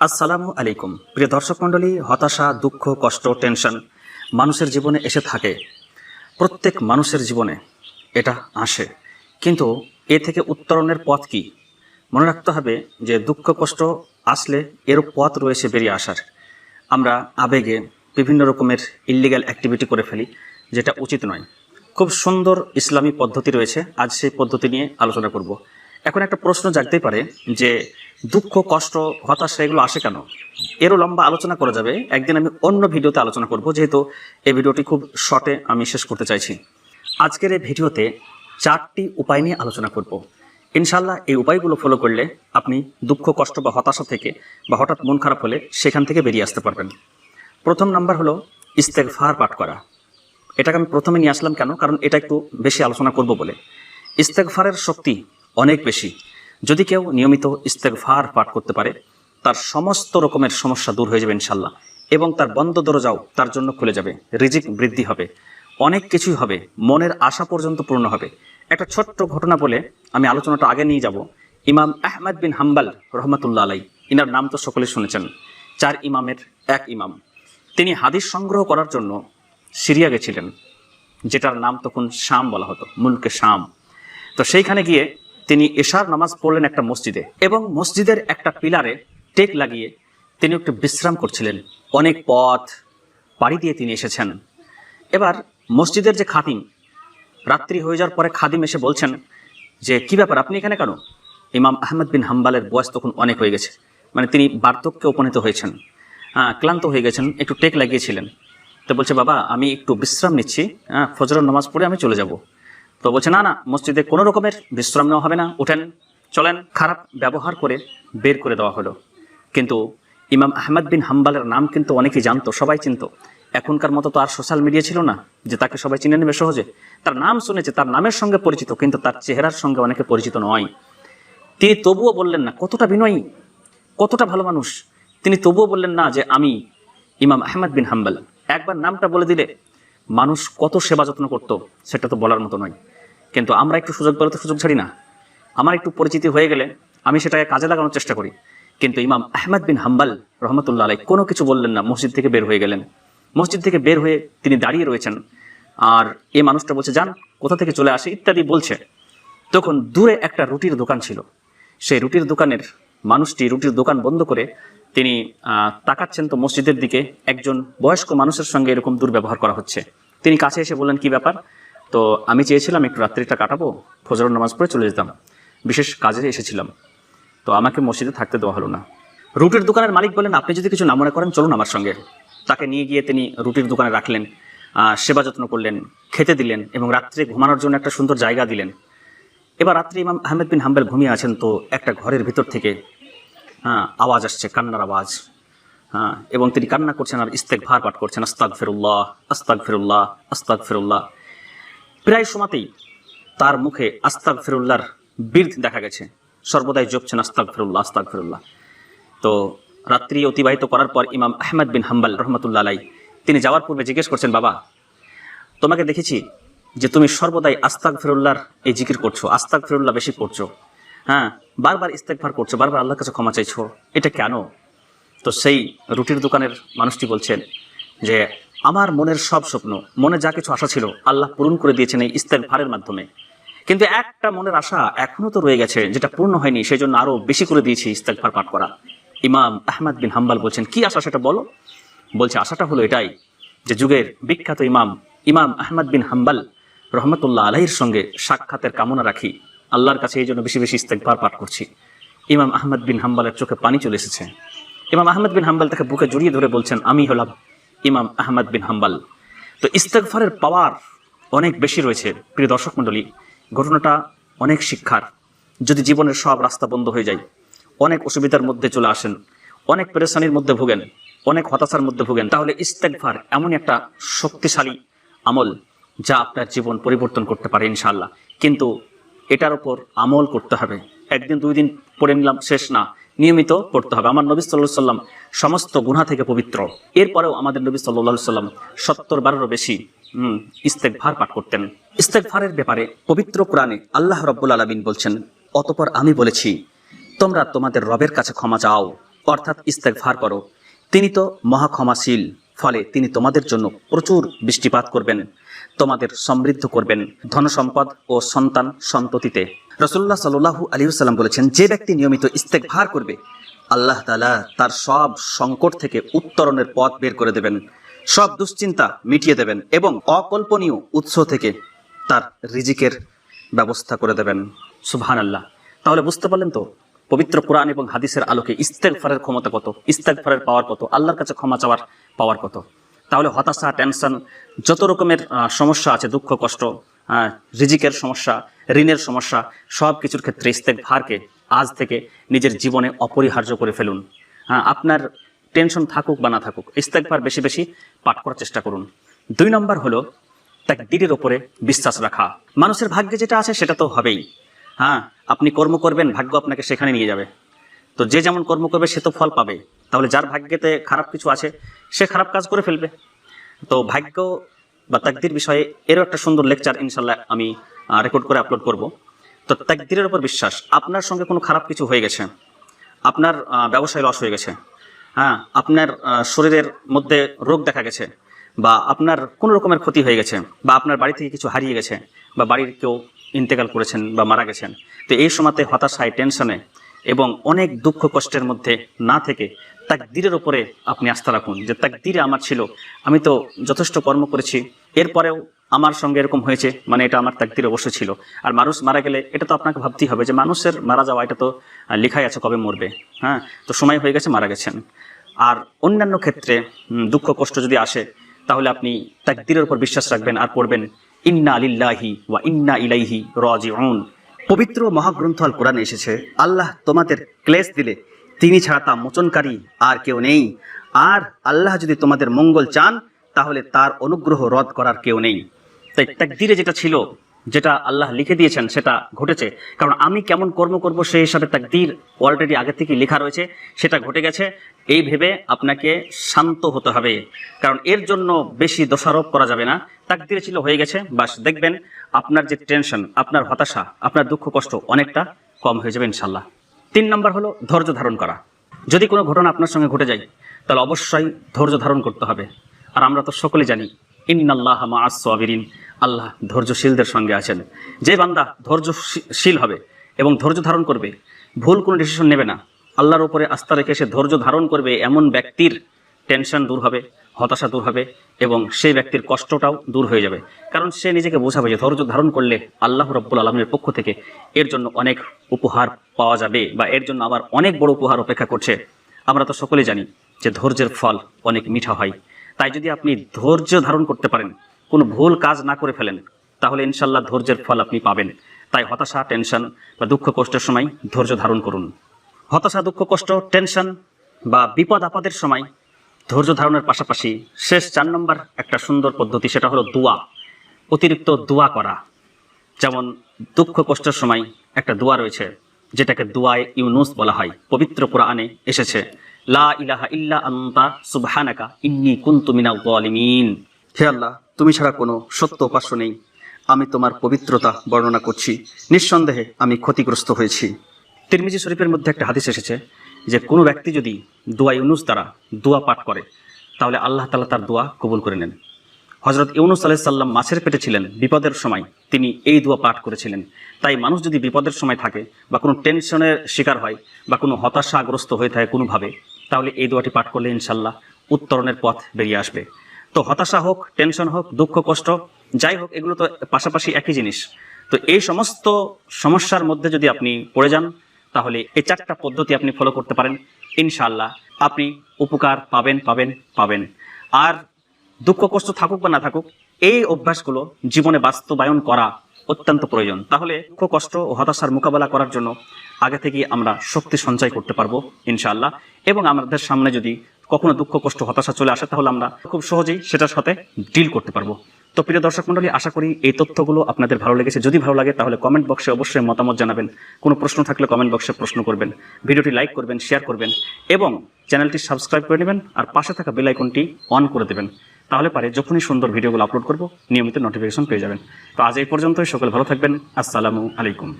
আসসালামু আলাইকুম। প্রিয় দর্শক মণ্ডলী, হতাশা, দুঃখ, কষ্ট, টেনশন মানুষের জীবনে এসে থাকে। প্রত্যেক মানুষের জীবনে এটা আসে। কিন্তু এ থেকে উত্তরণের পথ কি? মনে রাখতে হবে যে দুঃখ, কষ্ট আসলে এরও পথ রয়েছে বেরিয়ে আসার। আমরা আবেগে বিভিন্ন রকমের ইল্লিগ্যাল অ্যাক্টিভিটি করে ফেলি, যেটা উচিত নয়। খুব সুন্দর ইসলামী পদ্ধতি রয়েছে। আজ সেই পদ্ধতি নিয়ে আলোচনা করব। এখন একটা প্রশ্ন জাগতেই পারে যে দুঃখ, কষ্ট, হতাশা এগুলো আসে কেন? এরও লম্বা আলোচনা করা যাবে। একদিন আমি অন্য ভিডিওতে আলোচনা করব, যেহেতু এই ভিডিওটি খুব শর্টে আমি শেষ করতে চাইছি। আজকের এই ভিডিওতে চারটি উপায় নিয়ে আলোচনা করব। ইনশাল্লাহ এই উপায়গুলো ফলো করলে আপনি দুঃখ, কষ্ট বা হতাশা থেকে বা হঠাৎ মন খারাপ হলে সেখান থেকে বেরিয়ে আসতে পারবেন। প্রথম নাম্বার হলো ইস্তেকফার পাঠ করা। এটাকে আমি প্রথমে নিয়ে আসলাম কেন? কারণ এটা একটু বেশি আলোচনা করব বলে। ইস্তেকফারের শক্তি অনেক বেশি। যদি কেউ নিয়মিত ইস্তেকফার পাঠ করতে পারে, তার সমস্ত রকমের সমস্যা দূর হয়ে যাবে ইনশাল্লাহ এবং তার বন্ধ দরজাও তার জন্য খুলে যাবে, রিজিক বৃদ্ধি হবে, অনেক কিছুই হবে, মনের আশা পর্যন্ত পূর্ণ হবে। একটা ছোট্ট ঘটনা বলে আমি আলোচনাটা আগে নিয়ে যাব। ইমাম আহমদ বিন হাম্বাল রহমতুল্লাহ আলাই ইনার নাম তো সকলে শুনেছেন, চার ইমামের এক ইমাম। তিনি হাদিস সংগ্রহ করার জন্য সিরিয়া গেছিলেন, যেটার নাম তখন শাম বলা হতো, মুলকে শাম। তো সেইখানে গিয়ে তিনি এশার নামাজ পড়লেন একটা মসজিদে এবং মসজিদের একটা পিলারে টেক লাগিয়ে তিনি একটু বিশ্রাম করছিলেন। অনেক পথ পাড়ি দিয়ে তিনি এসেছেন। এবার মসজিদের যে খাদিম রাত্রি হয়ে যাওয়ার পরে খাদিম এসে বলছেন যে কি ব্যাপার আপনি এখানে কেন? ইমাম আহমদ বিন হাম্বালের বয়স তখন অনেক হয়ে গেছে। মানে তিনি বার্ধক্যে উপনীত হয়েছেন। হ্যাঁ, ক্লান্ত হয়ে গেছেন একটু টেক লাগিয়েছিলেন। তো বলছে বাবা আমি একটু বিশ্রাম নিচ্ছি। হ্যাঁ ফজরের নামাজ পড়ে আমি চলে যাব। তো বলছে, না না, মসজিদে কোনো রকমের বিশ্রাম নেওয়া হবে না। ওঠেন চলেন। খারাপ ব্যবহার করে বের করে দেওয়া হলো। কিন্তু ইমাম আহমদ বিন হাম্বালের নাম কিন্তু অনেকেই জানতো, সবাই চিনত। এখনকার মতো তো আর সোশ্যাল মিডিয়া ছিল না, যে তাকে সবাই চিনে নেবে সহজে। তার নাম শুনেছে, তার নামের সঙ্গে পরিচিত, কিন্তু তার চেহারার সঙ্গে অনেকে পরিচিত নয়। তিনি তবুও বললেন না, কতটা বিনয়ী, কতটা ভালো মানুষ। তিনি তবুও বললেন না যে, আমি ইমাম আহমদ বিন হাম্বাল। একবার নামটা বলে দিলে মানুষ কত সেবা যত্ন করতো, সেটা তো বলার মতো নয়। কিন্তু আমরা একটু সুযোগ পেলে তো সুযোগ ছাড়ি না। আমার একটু পরিচিতি হয়ে গেলে আমি সেটাকে কাজে লাগানোর চেষ্টা করি। কিন্তু ইমাম আহমদ বিন হাম্বাল রহমতুল্লাহ আলাই কোনো কিছু বললেন না, মসজিদ থেকে বের হয়ে গেলেন। মসজিদ থেকে বের হয়ে তিনি দাঁড়িয়ে রয়েছেন। আর এই মানুষটা বলছে, যান, কোথা থেকে চলে আসে? ইত্যাদি বলছে। তখন দূরে একটা রুটির দোকান ছিল। সেই রুটির দোকানের মানুষটি রুটির দোকান বন্ধ করে তিনি তাকাচ্ছেন তো মসজিদের দিকে, একজন বয়স্ক মানুষের সঙ্গে এরকম দুর্ব্যবহার করা হচ্ছে। তিনি কাছে এসে বললেন, কি ব্যাপার? তো আমি চেয়েছিলাম একটু রাত্রিটা কাটাবো ফজর নামাজ পড়ে চলে যেতাম। বিশেষ কাজে এসেছিলাম। তো আমাকে মসজিদে থাকতে দেওয়া হলো না। রুটির দোকানের মালিক বলেন আপনি যদি কিছু না মনে করেন, চলুন আমার সঙ্গে। তাকে নিয়ে গিয়ে তিনি রুটির দোকানে রাখলেন সেবা যত্ন করলেন, খেতে দিলেন এবং রাত্রে ঘুমানোর জন্য একটা সুন্দর জায়গা দিলেন। এবার রাত্রে ইমাম আহমেদ বিন হাম্বেল ঘুমিয়ে আছেন তো একটা ঘরের ভিতর থেকে হ্যাঁ আওয়াজ আসছে, কান্নার আওয়াজ। হ্যাঁ এবং তিনি কান্না করছেন আর ইস্তেক ভার পাঠ করছেন আস্তাক ফেরুল্লাহ আস্তাক ফেরুল্লাহ আস্তাক ফেরুল্লাহ প্রায় সময়তেই তার মুখে আস্তাক ফেরুল্লাহর বীর দেখা গেছে। সর্বদাই জপছেন আস্তাক ফেরুল্লাহ আস্তাক ফেরুল্লাহ তো রাত্রি অতিবাহিত করার পর ইমাম আহমদ বিন হাম্বাল রহমতুল্লাহ আলাই তিনি যাওয়ার পূর্বে জিজ্ঞেস করছেন, বাবা, তোমাকে দেখেছি যে তুমি সর্বদাই আস্তাক ফিরুল্লাহর এই জিকির করছ আস্তাক ফেরুল্লাহ বেশি করছ হ্যাঁ বারবার ইস্তেকভার করছ, বারবার আল্লাহর কাছে ক্ষমা চাইছো, এটা কেন? তো সেই রুটির দোকানের মানুষটি বলছেন যে, আমার মনের সব স্বপ্ন, মনে যা কিছু আশা ছিল, আল্লাহ পূরণ করে দিয়েছেন এই ইস্তেকভারের মাধ্যমে। কিন্তু একটা মনের আশা এখনও তো রয়ে গেছে, যেটা পূর্ণ হয়নি সেই জন্য আরও বেশি করে দিয়েছি ইস্তেকভার পাঠ করা। ইমাম আহমদ বিন হাম্বাল বলছেন, কি আশা সেটা বলো? বলছে, আশাটা হলো এটাই যে, যুগের বিখ্যাত ইমাম ইমাম আহমদ বিন হাম্বাল রহমতুল্লাহ আলাহির সঙ্গে সাক্ষাতের কামনা রাখি। আল্লাহর কাছে এই জন্য বেশি বেশি ইস্তেকবার পাঠ করছি। ইমাম আহমদ বিন হাম্বালের চোখে পানি চলে এসেছে। ইমাম আহমদ বিন হাম্বাল তাকে বুকে জড়িয়ে ধরে বলছেন, আমি হলাম ইমাম আহমদ বিন হাম্বাল। তো ইস্তেকফারের পাওয়ার অনেক বেশি রয়েছে। প্রিয় দর্শক মণ্ডলী, ঘটনাটা অনেক শিক্ষার। যদি জীবনের সব রাস্তা বন্ধ হয়ে যায়, অনেক অসুবিধার মধ্যে চলে আসেন, অনেক পেরেশানির মধ্যে ভোগেন, অনেক হতাশার মধ্যে ভোগেন, তাহলে ইস্তেকভার এমন একটা শক্তিশালী আমল যা আপনার জীবন পরিবর্তন করতে পারে ইনশাল্লাহ কিন্তু এটার উপর আমল করতে হবে। একদিন, দুই দিন পড়ে নিলাম, শেষ না। নিয়মিত পড়তে হবে। আমার নবী সাল্লাহ সাল্লাম সমস্ত গুণা থেকে পবিত্র। এরপরেও আমাদের নবী সাল্লাহ সাল্লাম সত্তর বারেরও বেশি ইস্তেকভার পাঠ করতেন। ইস্তেকভারের ব্যাপারে পবিত্র কোরআনে আল্লাহ রব্বুল আলমিন বলছেন, অতপর আমি বলেছি, তোমরা তোমাদের রবের কাছে ক্ষমা চাও, অর্থাৎ ইস্তেকভার করো। তিনি তো মহাক্ষমাশীল, ফলে তিনি তোমাদের জন্য প্রচুর বৃষ্টিপাত করবেন। তোমাদের সমৃদ্ধ করবেন ধনসম্পদ ও সন্তান সন্ততিতে রসুল্লাহ সাল্লু আলিউসাল্লাম বলেছেন, যে ব্যক্তি নিয়মিত ইস্তেকভার করবে, আল্লাহ তালা তার সব সংকট থেকে উত্তরণের পথ বের করে দেবেন, সব দুশ্চিন্তা মিটিয়ে দেবেন এবং অকল্পনীয় উৎস থেকে তার রিজিকের ব্যবস্থা করে দেবেন। সুবহান আল্লাহ তাহলে বুঝতে পারলেন তো, পবিত্র কোরআন এবং হাদিসের আলোকে ইস্তেকফারের ক্ষমতা কত ইস্তেকফারের পাওয়ার কত, আল্লাহর কাছে ক্ষমা চাওয়ার পাওয়ার কত? তাহলে হতাশা টেনশন যত রকমের সমস্যা আছে, দুঃখ, কষ্ট রিজিকের সমস্যা, ঋণের সমস্যা, সব কিছুর ক্ষেত্রে ইস্তেকভারকে আজ থেকে নিজের জীবনে অপরিহার্য করে ফেলুন। আপনার টেনশন থাকুক বা না থাকুক ইস্তেকভার বেশি বেশি পাঠ করার চেষ্টা করুন। দুই নম্বর হলো তাকে তাকদিরের ওপরে বিশ্বাস রাখা। মানুষের ভাগ্যে যেটা আছে সেটা তো হবেই। হ্যাঁ আপনি কর্ম করবেন, ভাগ্য আপনাকে সেখানে নিয়ে যাবে। তো যে যেমন কর্ম করবে, সে তো ফল পাবে। তাহলে যার ভাগ্যেতে খারাপ কিছু আছে, সে খারাপ কাজ করে ফেলবে। তো ভাগ্য বা তাকদির বিষয়ে এরও একটা সুন্দর লেকচার ইনশাল্লাহ আমি রেকর্ড করে আপলোড করব। তো তাকদিরের উপর বিশ্বাস, আপনার সঙ্গে কোনো খারাপ কিছু হয়ে গেছে? আপনার ব্যবসায় লস হয়ে গেছে। হ্যাঁ আপনার শরীরের মধ্যে রোগ দেখা গেছে বা আপনার কোনো রকমের ক্ষতি হয়ে গেছে বা আপনার বাড়ি থেকে কিছু হারিয়ে গেছে বা বাড়ির কেউ ইন্তেকাল করেছেন বা মারা গেছেন। তো এই সময়তে হতাশায় টেনশনে এবং অনেক দুঃখ কষ্টের মধ্যে না থেকে তাকদিরের ওপরে আপনি আস্থা রাখুন যে তাকদিরে আমার ছিল। আমি তো যথেষ্ট কর্ম করেছি। এরপরেও আমার সঙ্গে এরকম হয়েছে মানে এটা আমার তাকদির অবশ্য ছিল। আর মানুষ মারা গেলে এটা তো আপনাকে ভাবতেই হবে যে মানুষের মারা যাওয়া, এটা তো লেখাই আছে কবে মরবে। হ্যাঁ তো সময় হয়ে গেছে, মারা গেছেন। আর অন্যান্য ক্ষেত্রে দুঃখ, কষ্ট যদি আসে, তাহলে আপনি তাকদিরের উপর বিশ্বাস রাখবেন আর পড়বেন, ইন্না আলিল্লাহি ওয়া ইন্না ইলাইহি রাজিউন। পবিত্র মহাগ্রন্থ আল কোরআনে এসেছে, আল্লাহ তোমাদের ক্লেশ দিলে তিনি ছাড়া তা মোচনকারী আর কেউ নেই। আর আল্লাহ যদি তোমাদের মঙ্গল চান, তাহলে তার অনুগ্রহ রদ করার কেউ নেই। তাই তাকদিরে যেটা ছিল, যেটা আল্লাহ লিখে দিয়েছেন, সেটা ঘটেছে। কারণ আমি কেমন কর্ম করব সেই হিসাবে তাকদির অলরেডি আগে থেকে লেখা রয়েছে, সেটা ঘটে গেছে। এই ভেবে আপনাকে শান্ত হতে হবে। কারণ এর জন্য বেশি দোষারোপ করা যাবে না। তাকদিরে ছিল হয়ে গেছে, বাস দেখবেন আপনার যে টেনশন আপনার হতাশা, আপনার দুঃখ কষ্ট অনেকটা কম হয়ে যাবে ইনশাল্লাহ তিন নম্বর হলো ধৈর্য ধারণ করা। যদি কোনো ঘটনা আপনার সঙ্গে ঘটে যায়, তাহলে অবশ্যই ধৈর্য ধারণ করতে হবে। আর আমরা তো সকলে জানি, ইন্নাল্লাহ মাসবিরিন আল্লাহ ধৈর্যশীলদের সঙ্গে আছেন। যে বান্দা ধৈর্যশীল হবে এবং ধৈর্য ধারণ করবে, ভুল কোনো ডিসিশন নেবে না। আল্লাহর উপরে আস্থা রেখে সে ধৈর্য ধারণ করবে এমন ব্যক্তির টেনশন দূর হবে। হতাশা দূর হবে এবং সেই ব্যক্তির কষ্টটাও দূর হয়ে যাবে। কারণ সে নিজেকে বোঝাবে যে ধৈর্য ধারণ করলে আল্লাহ রব্বুল আলমের পক্ষ থেকে এর জন্য অনেক উপহার পাওয়া যাবে বা এর জন্য আবার অনেক বড় উপহার অপেক্ষা করছে। আমরা তো সকলে জানি যে ধৈর্যের ফল অনেক মিঠা হয়। তাই যদি আপনি ধৈর্য ধারণ করতে পারেন, কোনো ভুল কাজ না করে ফেলেন, তাহলে ইনশাল্লাহ ধৈর্যের ফল আপনি পাবেন। তাই হতাশা, টেনশন বা দুঃখ কষ্টের সময় ধৈর্য ধারণ করুন। হতাশা, দুঃখ, কষ্ট, টেনশন বা বিপদ, আপদের সময় ধৈর্য ধারণের পাশাপাশি শেষ চার নম্বর একটা সুন্দর পদ্ধতি, সেটা হলো দোয়া, অতিরিক্ত দোয়া করা। যেমন দুঃখ কষ্টের সময় একটা দোয়া রয়েছে, যেটাকে দোয়ায় ইউনুস বলা হয়। পবিত্র কোরআনে এসেছে, লা ইলাহা ইল্লা আন্তা সুবহানাকা ইন্নী কুনতু মিনাল জালিমিন হে আল্লাহ, তুমি ছাড়া কোনো সত্য উপাস্য নেই। আমি তোমার পবিত্রতা বর্ণনা করছি। নিঃসন্দেহে আমি ক্ষতিগ্রস্ত হয়েছি। তিরমিজি শরীফের মধ্যে একটা হাদিস এসেছে যে কোনো ব্যক্তি যদি দোয়া ইউনুস দ্বারা দোয়া পাঠ করে, তাহলে আল্লাহ তালা তার দোয়া কবুল করে নেন। হজরত ইউনুস আলাহ সাল্লাম মাছের পেটে ছিলেন, বিপদের সময় তিনি এই দোয়া পাঠ করেছিলেন। তাই মানুষ যদি বিপদের সময় থাকে বা কোনো টেনশনের শিকার হয় বা কোনো হতাশাগ্রস্ত হয়ে থাকে কোনোভাবে, তাহলে এই দোয়াটি পাঠ করলে ইনশাল্লাহ উত্তরণের পথ বেরিয়ে আসবে। তো হতাশা হোক, টেনশন হোক, দুঃখ, কষ্ট, যাই হোক, এগুলো তো পাশাপাশি একই জিনিস। তো এই সমস্ত সমস্যার মধ্যে যদি আপনি পড়ে যান তাহলে এই চারটা পদ্ধতি আপনি ফলো করতে পারেন। ইনশাআল্লাহ, আপনি উপকার পাবেন পাবেন পাবেন। আর দুঃখ, কষ্ট থাকুক বা না থাকুক, এই অভ্যাসগুলো জীবনে বাস্তবায়ন করা অত্যন্ত প্রয়োজন। তাহলে দুঃখ, কষ্ট ও হতাশার মোকাবেলা করার জন্য আগে থেকে আমরা শক্তি সঞ্চয় করতে পারব, ইনশাআল্লাহ। এবং আমাদের সামনে যদি কখনো দুঃখ, কষ্ট, হতাশা চলে আসে, তাহলে আমরা খুব সহজেই সেটার সাথে ডিল করতে পারব। তো প্রিয় দর্শক মন্ডলী আশা করি এই তথ্যগুলো আপনাদের ভালো লেগেছে। যদি ভালো লাগে, তাহলে কমেন্ট বক্সে অবশ্যই মতামত জানাবেন। কোনো প্রশ্ন থাকলে কমেন্ট বক্সে প্রশ্ন করবেন। ভিডিওটি লাইক করবেন শেয়ার করবেন এবং চ্যানেলটি সাবস্ক্রাইব করে নেবেন আর পাশে থাকা বেল আইকনটি অন করে দেবেন। তাহলে পারে যখনই সুন্দর ভিডিওগুলো আপলোড করব, নিয়মিত নোটিফিকেশন পেয়ে যাবেন। তো আজ এই পর্যন্তই, সকলে ভালো থাকবেন। আসসালামু আলাইকুম।